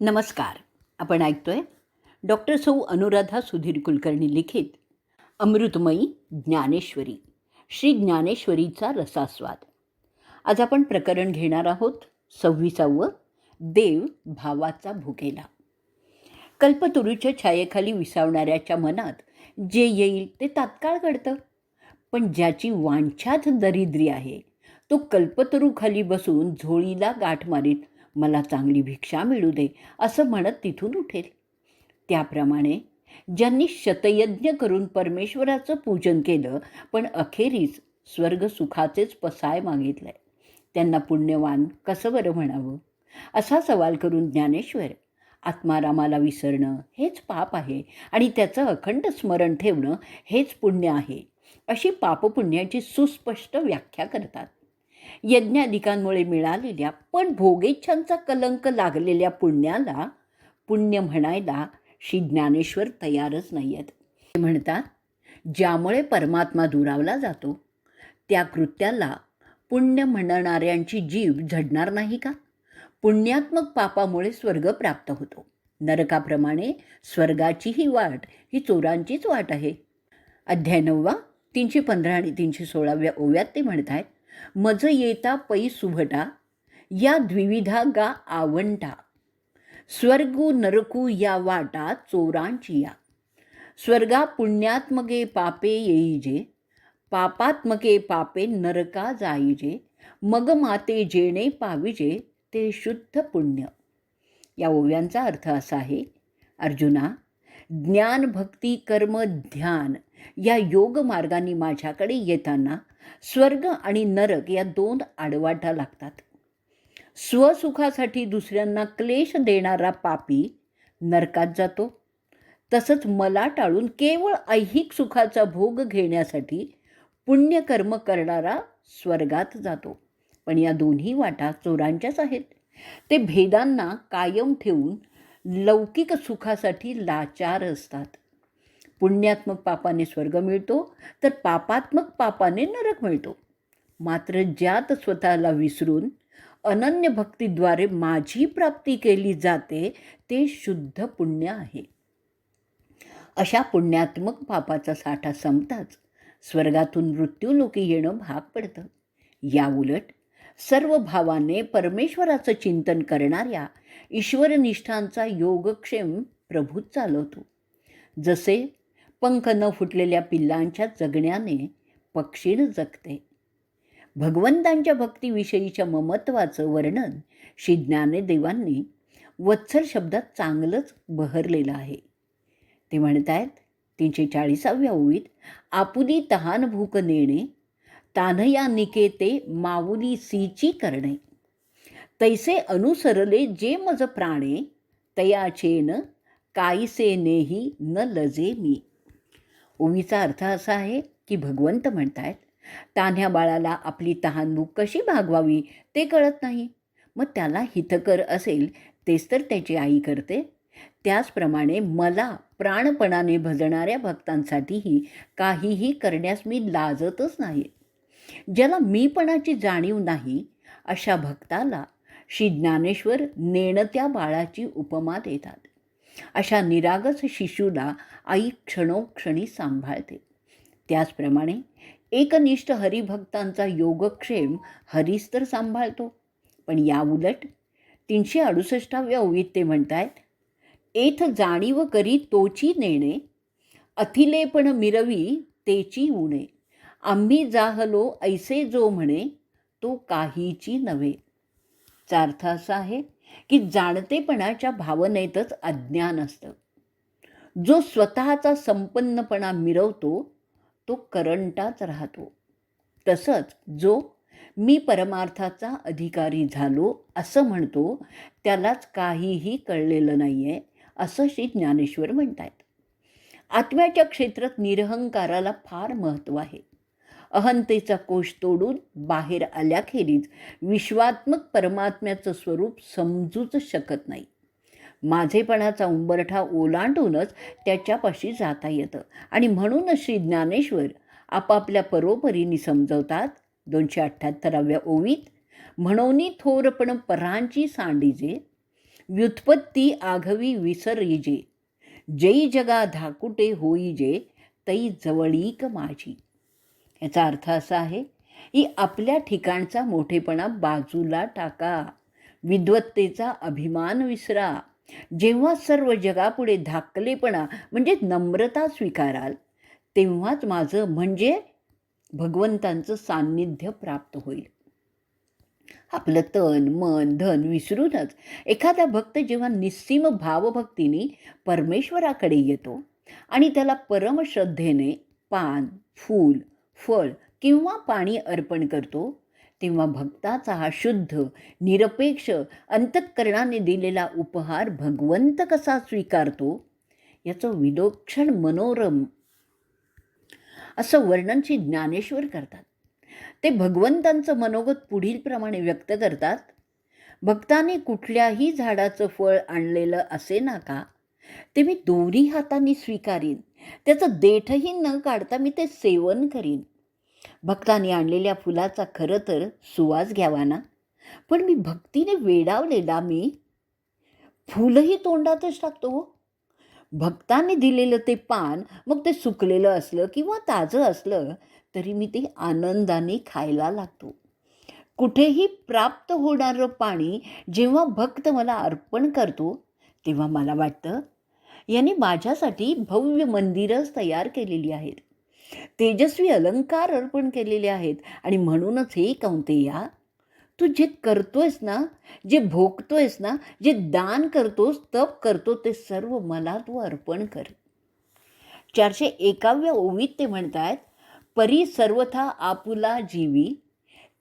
नमस्कार. आपण ऐकतोय डॉक्टर सौ अनुराधा सुधीर कुलकर्णी लिखित अमृतमयी ज्ञानेश्वरी श्री ज्ञानेश्वरीचा रसास्वाद. आज आपण प्रकरण घेणार आहोत सव्वीसावं देव भावाचा भुकेला कल्पतरूच्या छायेखाली विसावणाऱ्याच्या मनात जे येईल ते तात्काळ घडतं. पण ज्याची वांछात दरिद्री आहे तो कल्पतरूखाली बसून झोळीला गाठ मारीत मला चांगली भिक्षा मिळू दे असं म्हणत तिथून उठेल. त्याप्रमाणे ज्यांनी शतयज्ञ करून परमेश्वराचं पूजन केलं पण अखेरीस स्वर्ग सुखाचेच पसाय मागितलंय. त्यांना पुण्यवान कसं बरं म्हणावं? असा सवाल करून ज्ञानेश्वर आत्मारामाला विसरणं हेच पाप आहे आणि त्याचं अखंड स्मरण ठेवणं हेच पुण्य आहे अशी पापपुण्याची सुस्पष्ट व्याख्या करतात. यज्ञाधिकांमुळे मिळालेल्या पण भोगेच्छांचा कलंक लागलेल्या पुण्याला पुण्य म्हणायला श्री ज्ञानेश्वर तयारच नाही आहेत ते म्हणतात ज्यामुळे परमात्मा दुरावला जातो त्या कृत्याला पुण्य म्हणणाऱ्यांची जीव झडणार नाही का? पुण्यात्मक पापामुळे स्वर्ग प्राप्त होतो. नरकाप्रमाणे स्वर्गाची ही वाट ही चोरांचीच वाट आहे. अध्याय नववा तीनशे पंधरा आणि तीनशे सोळाव्या ओव्यात ते म्हणत आहेत मज येता पै सुभटा या द्विविधा गा आवंटा. स्वर्गू नरकू या वाटा चोरांची या स्वर्गा पुण्यात्मके पापे येईजे पापात्मके पापे नरका जाईजे मग माते जेणे पाविजे ते शुद्ध पुण्य. या ओव्यांचा अर्थ असा आहे अर्जुना ज्ञान भक्ती कर्म ध्यान या योग मार्गाने माझ्याकडे येताना स्वर्ग आणि नरक या दोन आडवाटा लागतात. स्वसुखासाठी दुसऱ्यांना क्लेश देणारा पापी नरकात जातो. तसंच मला टाळून केवळ ऐहिक सुखाचा भोग घेण्यासाठी पुण्यकर्म करणारा स्वर्गात जातो. पण या दोन्ही वाटा चोरांच्याच आहेत. ते भेदांना कायम ठेवून लौकिक सुखासाठी लाचार असतात. पुण्यात्मक पापाने स्वर्ग मिळतो तर पापात्मक पापाने नरक मिळतो. मात्र ज्यात स्वतःला विसरून अनन्य भक्तीद्वारे माझी प्राप्ती केली जाते ते शुद्ध पुण्य आहे. अशा पुण्यात्मक पापाचा साठा संपताच स्वर्गातून मृत्यूलोकी येणं भाग पडतं. याउलट सर्व भावाने परमेश्वराचं चिंतन करणाऱ्या ईश्वरनिष्ठांचा योगक्षेम प्रभूत चालवतो. जसे पंख न फुटलेल्या पिल्लांच्या जगण्याने पक्षीण जगते. भगवंतांच्या भक्तीविषयीच्या ममत्वाचं वर्णन श्री ज्ञानदेवांनी वत्सर शब्दात चांगलंच बहरलेलं आहे. ते म्हणत आहेत तीनशे चाळीसाव्या ओळीत आपुली तहान भूक नेणे तानया निकेते माऊली सीची करणे. तैसे अनुसरले जे मज प्राणे तयाचेन काईसे नेही न लजे मी. ओवीचा अर्थ असा आहे की भगवंत म्हणतायत तान्ह्या बाळाला आपली तहानभूक कशी भागवावी ते कळत नाही. मग त्याला हितकर असेल तेच तर त्याची आई करते. त्याचप्रमाणे मला प्राणपणाने भजणाऱ्या भक्तांसाठीही काहीही करण्यास मी लाजतच नाही. ज्याला मीपणाची जाणीव नाही अशा भक्ताला श्री ज्ञानेश्वर नेणत्या बाळाची उपमा देतात. अशा निरागस शिशूला आई क्षणोक्षणी सांभाळते. त्याचप्रमाणे एकनिष्ठ हरिभक्तांचा योगक्षेम हरीच तर सांभाळतो. पण याउलट तीनशे अडुसष्टाव्या ओवीत ते म्हणतायत एथ जाणीव करी तोची नेणे अथिलेपण मिरवी तेची उणे आम्ही जाहलो ऐसे जो म्हणे तो काहीची नव्हे. चा अर्थ असा आहे की जाणतेपणाच्या भावनेतच अज्ञान असतं. जो स्वतःचा संपन्नपणा मिरवतो तो करंटाच राहतो. तसंच जो मी परमार्थाचा अधिकारी झालो असं म्हणतो त्यालाच काहीही कळलेलं नाही आहे असं श्री ज्ञानेश्वर म्हणत आहेत आत्म्याच्या क्षेत्रात निरहंकाराला फार महत्त्व आहे. अहंतेचा कोश तोडून बाहेर आल्याखेरीज विश्वात्मक परमात्म्याचं स्वरूप समजूच शकत नाही. माझेपणाचा उंबरठा ओलांडूनच त्याच्यापाशी जाता येतं. आणि म्हणूनच श्री ज्ञानेश्वर आपापल्या परोपरीने समजवतात दोनशे अठ्ठ्याहत्तराव्या ओवीत म्हणून थोरपण परांची सांडीजे व्युत्पत्ती आघवी विसरीजे. जै जगा धाकुटे होईजे तै जवळीक माझी. याचा अर्थ असा आहे की आपल्या ठिकाणचा मोठेपणा बाजूला टाका. विद्वत्तेचा अभिमान विसरा. जेव्हा सर्व जगापुढे धाकलेपणा म्हणजे नम्रता स्वीकाराल तेव्हाच माझं म्हणजे भगवंतांचं सान्निध्य प्राप्त होईल. आपलं तन मन धन विसरूनच एखादा भक्त जेव्हा निस्सीम भावभक्तीने परमेश्वराकडे येतो आणि त्याला परमश्रद्धेने पान फूल फळ किंवा पाणी अर्पण करतो तेव्हा भक्ताचा हा शुद्ध निरपेक्ष अंतःकरणाने दिलेला उपहार भगवंत कसा स्वीकारतो याचं विलोक्षण मनोरम असं वर्णनशी ज्ञानेश्वर करतात. ते भगवंतांचं मनोगत पुढीलप्रमाणे व्यक्त करतात भक्ताने कुठल्याही झाडाचं फळ आणलेलं असे ना का? ते मी दोन्ही हातांनी स्वीकारीन. त्याचं देठही न काढता मी ते सेवन करीन. भक्तांनी आणलेल्या फुलाचा खरं तर सुवास घ्यावा ना? पण मी भक्तीने वेडावलेला मी? फुलंही तोंडातच टाकतो हो. भक्ताने दिलेलं ते पान मग ते सुकलेलं असलं किंवा ताजं असलं तरी मी ते आनंदाने खायला लागतो. कुठेही प्राप्त होणारं पाणी जेव्हा भक्त मला अर्पण करतो तेव्हा मला वाटतं याने माझ्यासाठी भव्य मंदिरंच तयार केलेली आहेत. तेजस्वी अलंकार अर्पण केलेले आहेत आणि म्हणूनच हे कौंतेया तू जे करतोयस ना जे भोगतोयस ना जे दान करतोस तप करतो ते सर्व मला तू अर्पण कर. चारशे एकाव्या ओवीत ते म्हणतात परी सर्वथा आपुला जीवी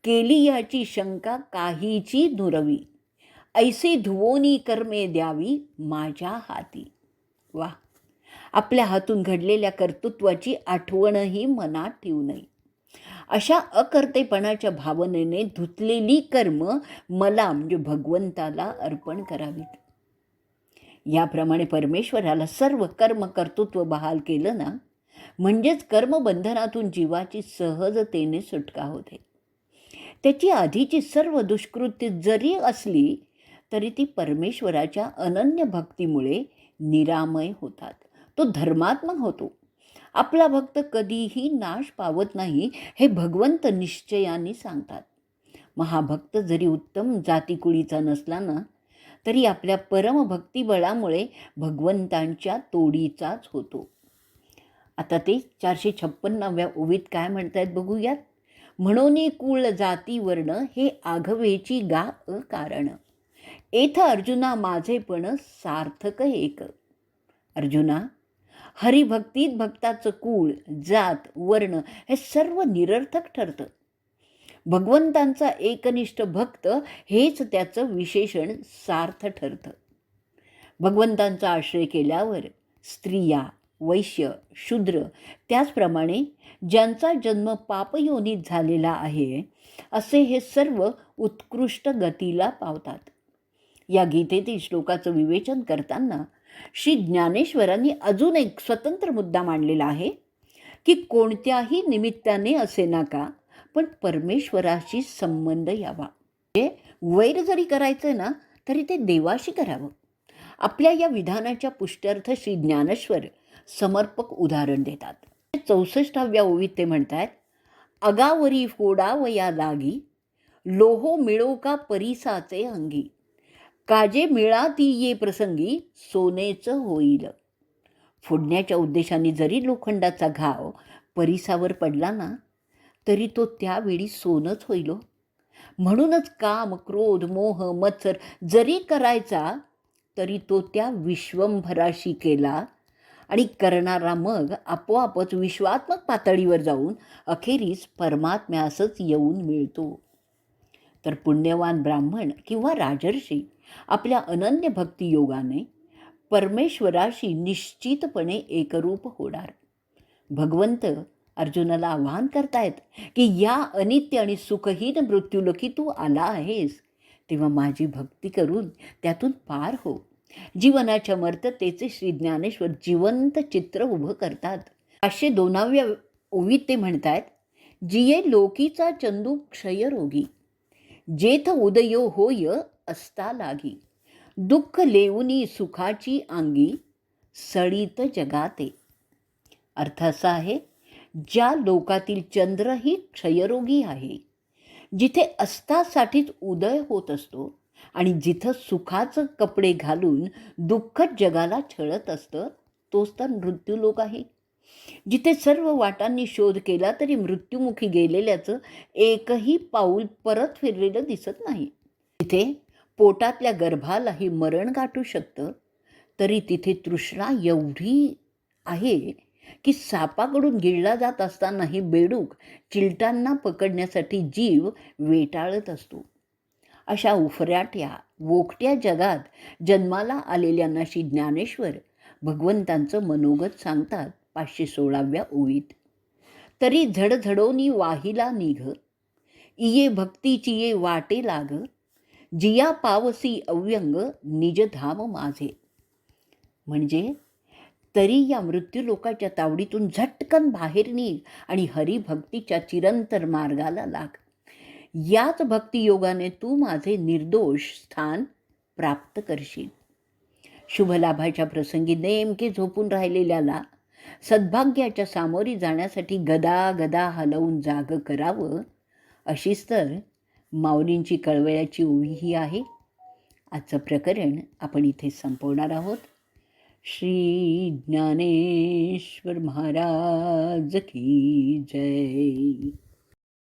केली याची शंका काहीची दुरवी. ऐसी धुवोनी कर्मे द्यावी माझ्या हाती. वा. आपल्या हातून घडलेल्या कर्तृत्वाची आठवणही मनात ठेवू नये. अशा अकर्तेपणाच्या भावनेने धुतलेली कर्म मला म्हणजे भगवंताला अर्पण करावीत. याप्रमाणे परमेश्वराला सर्व कर्म कर्तृत्व बहाल केलं ना म्हणजेच कर्मबंधनातून जीवाची सहजतेने सुटका होते. त्याची आधीची सर्व दुष्कृत्य जरी असली तरी ती परमेश्वराच्या अनन्य भक्तीमुळे निरामय होतात. तो धर्मात्मा होतो. आपला भक्त कधीही नाश पावत नाही हे भगवंत निश्चयाने सांगतात. महाभक्त जरी उत्तम जातीकुळीचा नसला ना तरी आपल्या परमभक्तिबळामुळे भगवंतांच्या तोडीचाच होतो. आता ते चारशे छप्पन्नाव्या ओवीत काय म्हणतायत बघूयात? म्हणून कुळ जाती वर्ण हे आघवेची गा अकारण. एथ अर्जुना माझे पण सार्थक एक. अर्जुना हरिभक्तीत भक्ताचं कुळ जात वर्ण हे सर्व निरर्थक ठरतं. भगवंतांचा एकनिष्ठ भक्त हेच त्याचं विशेषण सार्थ ठरतं. भगवंतांचा आश्रय केल्यावर स्त्रिया वैश्य शूद्र त्याचप्रमाणे ज्यांचा जन्म पापयोनीत झालेला आहे असे हे सर्व उत्कृष्ट गतीला पावतात. या गीतेतील श्लोकाचं विवेचन करताना श्री ज्ञानेश्वरांनी अजून एक स्वतंत्र मुद्दा मांडलेला आहे की कोणत्याही निमित्ताने असे नका पण परमेश्वराशी संबंध यावा. म्हणजे वैर जरी करायचं ना तरी ते देवाशी करावं. आपल्या या विधानाच्या पुष्ट्यर्थ श्री ज्ञानेश्वर समर्पक उदाहरण देतात. चौसष्टाव्या ओवीत ते म्हणतात अगावरी फोडावया लागी लोहो मिळो का परिसाचे अंगी काजे मिळा ती ये प्रसंगी सोनेचं होईल. फोडण्याच्या उद्देशाने जरी लोखंडाचा घाव परिसावर पडला ना तरी तो त्यावेळी सोनच होईल हो. म्हणूनच काम क्रोध मोह मत्सर जरी करायचा तरी तो त्या विश्वंभराशी केला आणि करणारा मग आपोआपच विश्वात्मक पातळीवर जाऊन अखेरीस परमात्म्यासच येऊन मिळतो. तर पुण्यवान ब्राह्मण किंवा राजर्षी आपल्या अनन्य भक्तियोगाने परमेश्वराशी निश्चितपणे एकरूप होणार. भगवंत अर्जुनाला आवाहन करतायत की या अनित्य आणि सुखहीन मृत्यूलोकी तू आला आहेस तेव्हा माझी भक्ती करून त्यातून पार हो. जीवनाच्या मर्ततेचे श्री ज्ञानेश्वर जिवंत चित्र उभं करतात. पाचशे दोनाव्या ओवीत ते म्हणतात जिये लोकीचा चंदू क्षयरोगी जेथ उदयो होय असता लागी दुःख लेऊनी सुखाची अंगी सळीत जगाते। अर्थ असा आहे ज्या लोकातील चंद्र ही क्षयरोगी आहे जिथे अस्तासाठीच उदय होत असतो आणि जिथं सुखाचं कपडे घालून दुःखच जगाला छळत असतं तोच तर मृत्यूलोक आहे. जिथे सर्व वाटांनी शोध केला तरी मृत्युमुखी गेलेल्याचं एकही पाऊल परत फिरलेलं दिसत नाही. तिथे पोटातल्या गर्भालाही मरण गाठू शकतं तरी तिथे तृष्णा एवढी आहे की सापाकडून गिळला जात असतानाही बेडूक चिलटांना पकडण्यासाठी जीव वेटाळत असतो. अशा उफराट्या वोकट्या जगात जन्माला आलेल्या नाशी ज्ञानेश्वर भगवंतांचं मनोगत सांगतात पाचशे सोळाव्या ओळीत. तरी झडझडोनी वाहिला निघ. इये भक्तीची ये वाटे लाग. जिया पावसी अव्यंग निजधाम माझे. म्हणजे तरी या मृत्यूलोकाच्या तावडीतून झटकन बाहेर निघ आणि हरिभक्तीच्या चिरंतर मार्गाला लाग. याच भक्तियोगाने तू माझे निर्दोष स्थान प्राप्त करशील. शुभलाभाच्या प्रसंगी नेमके झोपून राहिलेल्याला सद्भाग्याच्या सामोरी जाण्यासाठी गदा गदा हलवून जाग करावं अशीच तर माऊलींची कळवळ्याची ओवी ही आहे. आजचं प्रकरण आपण इथे संपवणार आहोत. श्री ज्ञानेश्वर महाराज की जय.